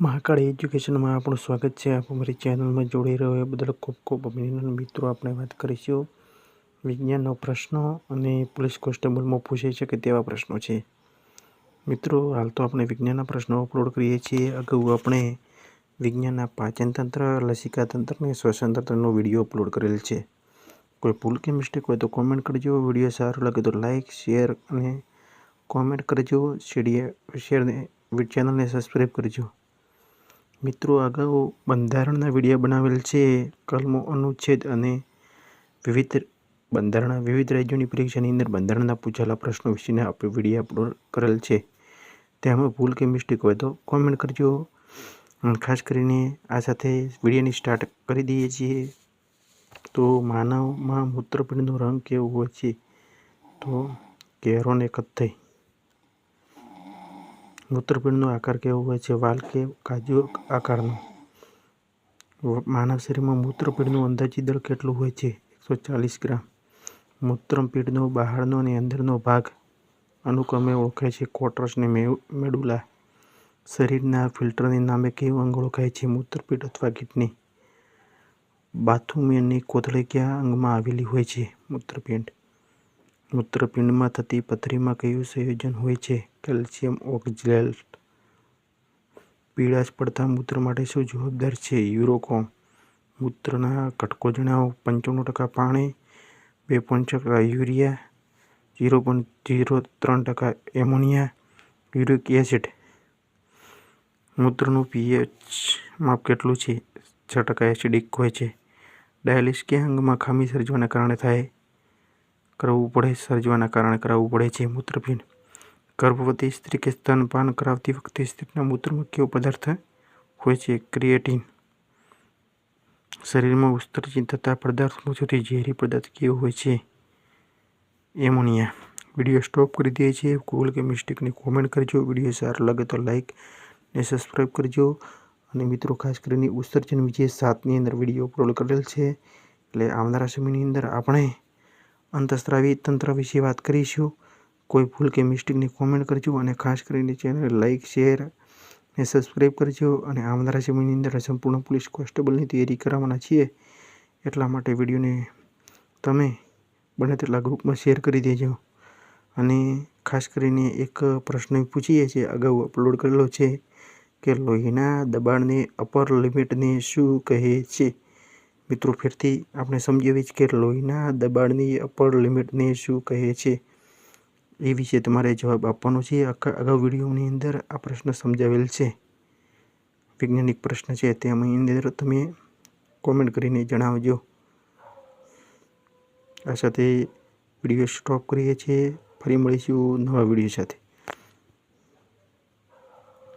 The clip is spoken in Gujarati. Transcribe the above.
મહાકાળ એજ્યુકેશનમાં આપણું સ્વાગત છે. આપ અમારી ચેનલમાં જોડાઈ રહ્યો એ બદલ ખૂબ ખૂબ અભિનંદન. મિત્રો, આપણે વાત કરીશું વિજ્ઞાનનો પ્રશ્નો અને પોલીસ કોન્સ્ટેબલમાં પૂછાઈ શકે તેવા પ્રશ્નો છે. મિત્રો, હાલ તો આપણે વિજ્ઞાનના પ્રશ્નો અપલોડ કરીએ છીએ. અગાઉ આપણે વિજ્ઞાનના પાચનતંત્ર લસિકાતંત્ર લસિકા તંત્ર અને શ્વસનતંત્રનો વીડિયો અપલોડ કરેલ છે. કોઈ ભૂલ કે મિસ્ટેક હોય તો કોમેન્ટ કરજો. વીડિયો સારો લાગે તો લાઇક શેર અને કોમેન્ટ કરજો. શેરને ચેનલને સબસ્ક્રાઈબ કરજો. મિત્રો, અગાઉ બંધારણના વીડિયો બનાવેલ છે, કલમો અનુચ્છેદ અને વિવિધ બંધારણના વિવિધ રાજ્યોની પરીક્ષાની અંદર બંધારણના પૂછેલા પ્રશ્નો વિશેને આપણે વીડિયો અપલોડ કરેલ છે. તેમાં ભૂલ કે મિસ્ટેક હોય તો કોમેન્ટ કરજો. ખાસ કરીને આ સાથે વિડીયોની સ્ટાર્ટ કરી દઈએ છીએ. તો માનવમાં મૂત્રપિંડનો રંગ કેવો હોય છે? તો કેરોને કથ્થઈ મૂત્રપિંડનો આકાર કેવો હોય છે? વાલ કે કાજુ આકારનો? માનવ શરીરમાં મૂત્રપિંડનું અંદાજી દળ કેટલું હોય છે? એકસો ચાલીસ ગ્રામ. મૂત્રપિંડનો બહારનો અને અંદરનો ભાગ અનુક્રમે ઓળખાય છે કોટરસ ને મેડુલા. શરીરના ફિલ્ટરને નામે કેવું અંગ ઓળખાય છે? મૂત્રપિંડ અથવા કિડની? બાથરૂમની કોથળી કયા અંગમાં આવેલી હોય છે? મૂત્રપિંડ. મૂત્રપિંડમાં થતી પથરીમાં કયું સંયોજન હોય છે? કેલ્શિયમ ઓક્ઝેલેટ પીળાશ પડતા મૂત્ર માટે શું જવાબદાર છે? યુરોકોમ. મૂત્રના ઘટકો જણાવો. પંચાણું ટકા પાણી, બે પોઈન્ટ ટકા યુરિયા ઝીરો પોઈન્ટ ઝીરો ત્રણ ટકા એમોનિયા, યુરિક એસિડ. મૂત્રનું પીએચ માપ કેટલું છે? છ ટકા એસિડિક હોય છે. ડાયાલિસ કે અંગમાં ખામી સર્જવાના કારણે થાય? કરવું પડે, સર્જવાના કારણે કરાવવું પડે છે. મૂત્રપિંડ. ગર્ભવતી સ્ત્રી કે સ્તનપાન કરાવતી વખતે સ્ત્રીના મૂત્રમાં કેવો પદાર્થ હોય છે? ક્રિએટિન. શરીરમાં ઉત્સર્જિત થતા પદાર્થમાં સુધી ઝેરી પદાર્થ કેવો હોય છે? એમોનિયા. વીડિયો સ્ટોપ કરી દઈએ છીએ ગૂગલ કે મિસ્ટેકની કોમેન્ટ કરજો. વીડિયો સારો લાગે તો લાઇક ને સબસ્ક્રાઈબ કરજો. અને મિત્રો, ખાસ કરીને ઉત્સર્જન વિજય સાતની અંદર વીડિયો અપલોડ કરેલ છે. એટલે આવનારા સમયની અંદર આપણે અંતસ્ત્રાવી તંત્ર વિશે વાત કરીશું. કોઈ ભૂલ કે મિસ્ટેકની કોમેન્ટ કરજો અને ખાસ કરીને ચેનલ લાઇક શેર ને સબસ્ક્રાઈબ કરજો. અને આવનારા સમયની અંદર સંપૂર્ણ પોલીસ કોન્સ્ટેબલની તૈયારી કરવાના છીએ. એટલા માટે વિડીયોને તમે બને તેટલા ગ્રુપમાં શેર કરી દેજો. અને ખાસ કરીને એક પ્રશ્ન પૂછીએ છીએ. અગાઉ અપલોડ કરેલો છે કે લોહીના દબાણને અપર લિમિટને શું કહે છે? મિત્રો, ફેરથી આપણે સમજાવીએ છીએ કે લોહીના દબાણની અપર લિમિટને શું કહે છે એ વિશે તમારે જવાબ આપવાનો છે. અગાઉ વિડીયોની અંદર આ પ્રશ્ન સમજાવેલ છે. વૈજ્ઞાનિક પ્રશ્ન છે તેની અંદર તમે કોમેન્ટ કરીને જણાવજો. આ સાથે વીડિયો સ્ટોપ કરીએ છીએ. ફરી મળીશું નવા વીડિયો સાથે.